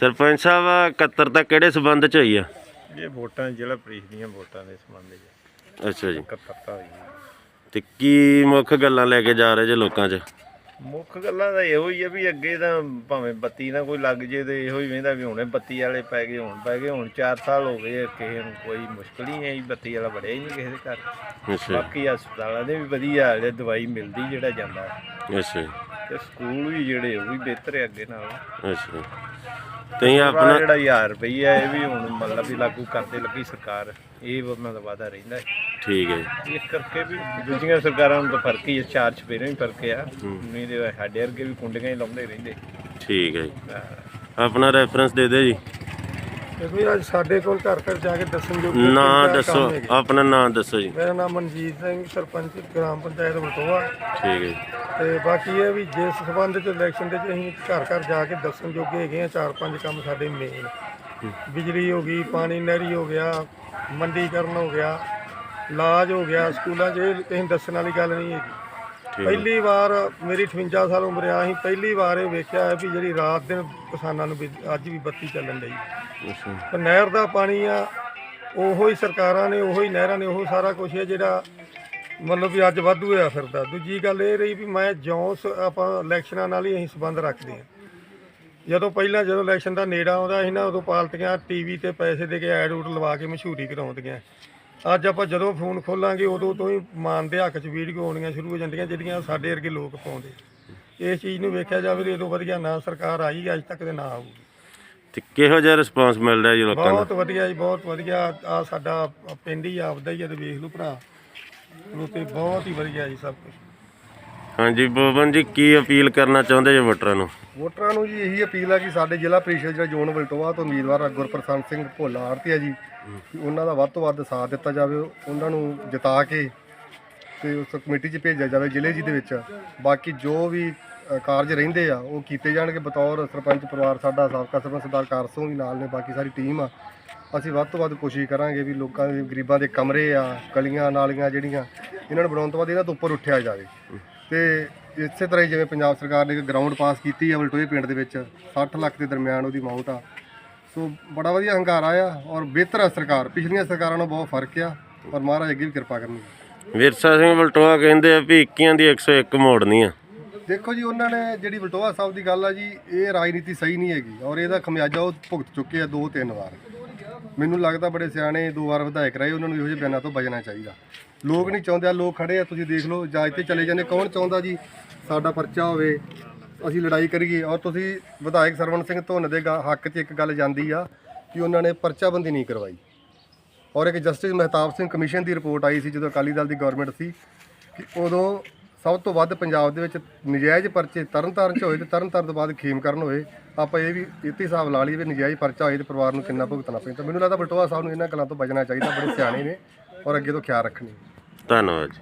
ਸਰਪੰਚ ਸਾਹਿਬ ਇਕੱਤਰਤਾ ਕਿਹੜੇ ਸਬੰਧ ਚ ਹੋਈ ਆ? ਇਹ ਵੋਟਾਂ ਜ਼ਿਲ੍ਹਾ ਪ੍ਰੀਸ਼ਦ ਦੀਆਂ ਵੋਟਾਂ ਦੇ ਸੰਬੰਧ ਵਿੱਚ ਅੱਛਾ ਜੀ। ਇਕੱਤਰਤਾ ਹੋਈ ਤੇ ਕੀ ਮੁੱਖ ਗੱਲਾਂ ਲੈ ਕੇ ਜਾ ਰਹੇ ਜੇ ਲੋਕਾਂ 'ਚ? ਮੁੱਖ ਗੱਲਾਂ ਤਾਂ ਇਹੋ ਹੀ ਆ ਵੀ ਅੱਗੇ ਤਾਂ ਭਾਵੇਂ ਬੱਤੀ ਨਾ ਕੋਈ ਲੱਗ ਜੇ ਤੇ ਇਹੋ ਹੀ ਵੇਂਦਾ ਵੀ ਹੁਣੇ ਬੱਤੀ ਵਾਲੇ ਪੈ ਗਏ ਹੁਣ ਪੈ ਗਏ ਹੁਣ 4 ਸਾਲ ਹੋ ਗਏ ਕਿਸੇ ਨੂੰ ਕੋਈ ਮੁਸ਼ਕਲ ਹੀ ਨਹੀਂ ਆਈ ਬੱਤੀ ਵਾਲਾ ਵੜਿਆ ਹੀ ਨਹੀਂ ਕਿਸੇ ਦੇ ਘਰ। ਅੱਛਾ। ਬਾਕੀ ਹਸਪਤਾਲਾਂ ਦੇ ਵੀ ਵਧੀਆ ਹਾਲੇ ਦਵਾਈ ਮਿਲਦੀ ਜਿਹੜਾ ਜਾਂਦਾ। ਅੱਛਾ ਜੀ, ਤੇ ਸਕੂਲ ਵੀ ਜਿਹੜੇ ਉਹ ਵੀ ਬਿਹਤਰ ਹੈ ਅੱਗੇ ਨਾਲੋਂ। ਅੱਛਾ। ਤੇ ਆਪਣਾ ਜਿਹੜਾ 1000 ਰੁਪਈਆ ਇਹ ਵੀ ਹੁਣ ਮਤਲਬ ਵੀ ਲਾਗੂ ਕਰਦੇ ਲੱਗੀ ਸਰਕਾਰ। ਇਹ ਦਾ ਵਾਦਾ ਰਹਿੰਦਾ ਹੈ। ਠੀਕ ਹੈ ਜੀ, ਇਸ ਕਰਕੇ ਵੀ ਦੂਜੀਆਂ ਸਰਕਾਰਾਂ ਨੂੰ ਤਾਂ ਫ਼ਰਕ ਹੀ ਹੈ ਚਾਰ ਚਪੇਰੇ ਵੀ ਫ਼ਰਕ ਆ। ਨਹੀਂ ਤੇ ਸਾਡੇ ਵਰਗੇ ਵੀ ਕੁੰਡੀਆਂ ਹੀ ਲਾਉਂਦੇ ਰਹਿੰਦੇ। ਠੀਕ ਹੈ ਜੀ। ਆਪਣਾ ਰੈਫਰੈਂਸ ਦੇ ਦਿਓ ਜੀ। ਦੇਖੋ ਅੱਜ ਸਾਡੇ ਕੋਲ ਘਰ ਘਰ ਜਾ ਕੇ ਦੱਸਣ ਜੋ ਨਾਂ ਦੱਸੋ ਆਪਣਾ ਨਾਂ ਦੱਸੋ ਜੀ। ਮੇਰਾ ਨਾਮ ਮਨਜੀਤ ਸਿੰਘ ਸਰਪੰਚ ਗ੍ਰਾਮ ਪੰਚਾਇਤ ਬਟੋਆ। ਠੀਕ ਹੈ ਜੀ, ਤੇ ਬਾਕੀ ਇਹ ਵੀ ਜਿਸ ਸਬੰਧ ਚ ਇਲੈਕਸ਼ਨ ਦੇ ਚ ਅਸੀਂ ਘਰ ਘਰ ਜਾ ਕੇ ਦੱਸਣ ਜੋਗੇ ਹੈਗੇ ਆ ਚਾਰ ਪੰਜ ਕੰਮ ਸਾਡੇ ਮੇਨ ਬਿਜਲੀ ਹੋ ਗਈ ਪਾਣੀ ਨਹਿਰੀ ਹੋ ਗਿਆ ਮੰਡੀਕਰਨ ਹੋ ਗਿਆ ਇਲਾਜ ਹੋ ਗਿਆ ਸਕੂਲਾਂ 'ਚ ਇਹ ਕਿਸੇ ਦੱਸਣ ਵਾਲੀ ਗੱਲ ਨਹੀਂ ਹੈਗੀ। ਪਹਿਲੀ ਵਾਰ ਮੇਰੀ 58 ਸਾਲ ਉਮਰ ਆ ਅਸੀਂ ਪਹਿਲੀ ਵਾਰ ਇਹ ਵੇਖਿਆ ਹੈ ਵੀ ਜਿਹੜੀ ਰਾਤ ਦਿਨ ਕਿਸਾਨਾਂ ਨੂੰ ਅੱਜ ਵੀ ਬੱਤੀ ਚੱਲਣ ਲਈ ਪਰ ਨਹਿਰ ਦਾ ਪਾਣੀ ਆ, ਉਹੋ ਹੀ ਸਰਕਾਰਾਂ ਨੇ, ਉਹੋ ਹੀ ਨਹਿਰਾਂ ਨੇ, ਉਹ ਸਾਰਾ ਕੁਝ ਹੈ ਜਿਹੜਾ ਮਤਲਬ ਵੀ ਅੱਜ ਵਾਧੂ ਹੋਇਆ ਫਿਰਦਾ। ਦੂਜੀ ਗੱਲ ਇਹ ਰਹੀ ਵੀ ਮੈਂ ਜਿਉਂ ਸ- ਆਪਾਂ ਇਲੈਕਸ਼ਨਾਂ ਨਾਲ ਹੀ ਅਸੀਂ ਸੰਬੰਧ ਰੱਖਦੇ ਹਾਂ। ਜਦੋਂ ਪਹਿਲਾਂ ਜਦੋਂ ਇਲੈਕਸ਼ਨ ਦਾ ਨੇੜਾ ਆਉਂਦਾ ਸੀ ਨਾ, ਉਦੋਂ ਪਾਰਟੀਆਂ ਟੀਵੀ ਤੇ ਪੈਸੇ ਦੇ ਕੇ ਐਡ ਉਡ ਲਵਾ ਕੇ ਮਸ਼ਹੂਰੀ ਕਰਾਉਂਦੀਆਂ। ਅੱਜ ਆਪਾਂ ਜਦੋਂ ਫੋਨ ਖੋਲਾਂਗੇ, ਉਦੋਂ ਤੋਂ ਹੀ ਮਾਨ ਦੇ ਹੱਕ 'ਚ ਵੀਡੀਓ ਆਉਣੀਆਂ ਸ਼ੁਰੂ ਹੋ ਜਾਂਦੀਆਂ, ਜਿਹੜੀਆਂ ਸਾਡੇ ਵਰਗੇ ਲੋਕ ਪਾਉਂਦੇ। ਇਸ ਚੀਜ਼ ਨੂੰ ਵੇਖਿਆ ਜਾਵੇ ਤੇ ਉਦੋਂ ਵਧੀਆ ਨਾ ਸਰਕਾਰ ਆਈ, ਅੱਜ ਤੱਕ ਤੇ ਨਾ ਆਊਗੀ। ਤੇ ਕਿਹੋ ਜਿਹਾ ਰਿਸਪਾਂਸ ਮਿਲ ਰਿਹਾ ਜੀ ਲੋਕਾਂ ਦਾ ਬਹੁਤ ਵਧੀਆ ਜੀ ਬਹੁਤ ਵਧੀਆ। ਆ ਸਾਡਾ ਪਿੰਡ ਹੀ ਆਪਦਾ ਹੀ ਆ ਤੇ ਵੇਖ ਲਓ ਭਰਾ। ਉਹ ਤੇ ਬਹੁਤ ਹੀ ਵਧੀਆ ਜੀ ਸਭ ਕੁਝ ਹਾਂਜੀ ਬੋਬਨ ਜੀ ਕੀ ਅਪੀਲ ਕਰਨਾ ਚਾਹੁੰਦੇ ਜੀ ਵੋਟਰਾਂ ਨੂੰ? ਵੋਟਰਾਂ ਨੂੰ ਜੀ ਇਹੀ ਅਪੀਲ ਹੈ ਕਿ ਸਾਡੇ ਜ਼ਿਲ੍ਹਾ ਪ੍ਰੀਸ਼ਦ ਜਿਹੜਾ ਜ਼ੋਨ ਵਲਟੋਆ ਤੋਂ ਉਮੀਦਵਾਰ ਆ ਗੁਰਪ੍ਰਸਾਦ ਸਿੰਘ ਭੋਲਾ ਆਰਤੀਆ ਜੀ ਕਿ ਉਹਨਾਂ ਦਾ ਵੱਧ ਤੋਂ ਵੱਧ ਸਾਥ ਦਿੱਤਾ ਜਾਵੇ ਉਹਨਾਂ ਨੂੰ ਜਿਤਾ ਕੇ ਤੇ ਉਸ ਕਮੇਟੀ 'ਚ ਭੇਜਿਆ ਜਾਵੇ ਜ਼ਿਲ੍ਹੇ ਜੀ ਦੇ ਵਿੱਚ। ਬਾਕੀ ਜੋ ਵੀ ਅ, ਕਾਰਜ ਰਹਿੰਦੇ ਆ ਉਹ ਕੀਤੇ ਜਾਣਗੇ ਬਤੌਰ ਸਰਪੰਚ ਪਰਿਵਾਰ ਸਾਡਾ ਸਾਬਕਾ ਸਰਪੰਚ ਸਰਦਾਰ ਕਾਰਸੋਂ ਵੀ ਨਾਲ ਨੇ ਬਾਕੀ ਸਾਰੀ ਟੀਮ ਆ। ਅਸੀਂ ਵੱਧ ਤੋਂ ਵੱਧ ਕੋਸ਼ਿਸ਼ ਕਰਾਂਗੇ ਵੀ ਲੋਕਾਂ ਦੇ ਗਰੀਬਾਂ ਦੇ ਕਮਰੇ ਆ ਗਲੀਆਂ ਨਾਲੀਆਂ ਜਿਹੜੀਆਂ ਇਹਨਾਂ ਨੂੰ ਬਣਾਉਣ ਤੋਂ ਬਾਅਦ ਇਹਨਾਂ ਤੋਂ ਉੱਪਰ ਉੱਠਿਆ ਜਾਵੇ। ਤੇ ਇਸੇ ਤਰ੍ਹਾਂ ਹੀ ਜਿਵੇਂ ਪੰਜਾਬ ਸਰਕਾਰ ਨੇ ਇੱਕ ਗਰਾਊਂਡ ਪਾਸ ਕੀਤੀ ਆ ਬਲਟੋਏ ਪਿੰਡ ਦੇ ਵਿੱਚ 60 ਲੱਖ ਦੇ ਦਰਮਿਆਨ ਉਹਦੀ ਅਮਾਉਂਟ ਆ। ਸੋ ਬੜਾ ਵਧੀਆ ਹੰਗਾਰਾ ਆ ਔਰ ਬਿਹਤਰ ਆ ਸਰਕਾਰ ਪਿਛਲੀਆਂ ਸਰਕਾਰਾਂ ਨਾਲੋਂ ਬਹੁਤ ਫ਼ਰਕ ਆ ਔਰ ਮਹਾਰਾਜ ਅੱਗੇ ਵੀ ਕਿਰਪਾ ਕਰਨੀ ਵਿਰਸਾ ਸਿੰਘ ਬਲਟੋਆ ਕਹਿੰਦੇ ਆ ਵੀ 21 ਦੀ 101 ਮੋੜਨੀ ਆ। ਦੇਖੋ ਜੀ, ਉਹਨਾਂ ਨੇ ਜਿਹੜੀ ਵਲਟੋਆ ਸਾਹਿਬ ਦੀ ਗੱਲ ਆ ਜੀ, ਇਹ ਰਾਜਨੀਤੀ ਸਹੀ ਨਹੀਂ ਹੈਗੀ ਔਰ ਇਹਦਾ ਖਮਿਆਜਾ ਉਹ ਭੁਗਤ ਚੁੱਕੇ ਆ ਦੋ ਤਿੰਨ ਵਾਰ। ਮੈਨੂੰ ਲੱਗਦਾ ਬੜੇ ਸਿਆਣੇ ਦੋ ਵਾਰ ਵਿਧਾਇਕ ਰਹੇ, ਉਹਨਾਂ ਨੂੰ ਇਹੋ ਜਿਹੇ ਬਿਆਨਾਂ ਤੋਂ ਬਚਣਾ ਚਾਹੀਦਾ। ਲੋਕ ਨਹੀਂ ਚਾਹੁੰਦੇ ਆ ਲੋਕ ਖੜੇ ਆ, ਤੁਸੀਂ ਦੇਖ ਲਓ ਜਾਂਚ ਤੇ ਚਲੇ ਜਾਂਦੇ, ਕੌਣ ਚਾਹੁੰਦਾ ਜੀ ਸਾਡਾ ਪਰਚਾ ਹੋਵੇ, ਅਸੀਂ ਲੜਾਈ ਕਰੀਏ। ਔਰ ਤੁਸੀਂ ਵਿਧਾਇਕ ਸਰਵਣ ਸਿੰਘ ਧੁੰਨ ਦੇ ਗਾ- ਹੱਕ 'ਚ ਇੱਕ ਗੱਲ ਜਾਂਦੀ ਆ ਕਿ ਉਹਨਾਂ ਨੇ ਪਰਚਾਬੰਦੀ ਨਹੀਂ ਕਰਵਾਈ। ਔਰ ਇੱਕ ਜਸਟਿਸ ਮਹਿਤਾਬ ਸਿੰਘ ਕਮਿਸ਼ਨ ਦੀ ਰਿਪੋਰਟ ਆਈ ਸੀ, ਜਦੋਂ ਅਕਾਲੀ ਦਲ ਦੀ ਗਵਰਨਮੈਂਟ ਸੀ, ਕਿ ਉਦੋਂ ਸਭ ਤੋਂ ਵੱਧ ਪੰਜਾਬ ਦੇ ਵਿੱਚ ਨਜਾਇਜ਼ ਪਰਚੇ ਤਰਨਤਾਰਨ 'ਚ ਹੋਏ ਤੇ ਤਰਨਤਾਰਨ ਤੋਂ ਬਾਅਦ ਖੇਮਕਰਨ ਹੋਏ। ਆਪਾਂ ਇਹ ਵੀ ਇੱਥੇ ਹਿਸਾਬ ਲਾ ਲਈਏ ਵੀ ਨਜਾਇਜ਼ ਪਰਚਾ ਹੋਏ ਤੇ ਪਰਿਵਾਰ ਨੂੰ ਕਿੰਨਾ ਭੁਗਤਣਾ ਪੈਂਦਾ। ਮੈਨੂੰ ਲੱਗਦਾ ਬਲਟੋਆ ਸਾਹਿਬ ਨੂੰ ਇਹਨਾਂ ਗੱਲਾਂ ਤੋਂ ਬਚਣਾ ਚਾਹੀਦਾ, ਬੜੇ ਸਿਆਣੇ ਨੇ ਔਰ ਅੱਗੇ ਤੋਂ ਖਿਆਲ ਰੱਖਣੀ। ਧੰਨਵਾਦ ਜੀ।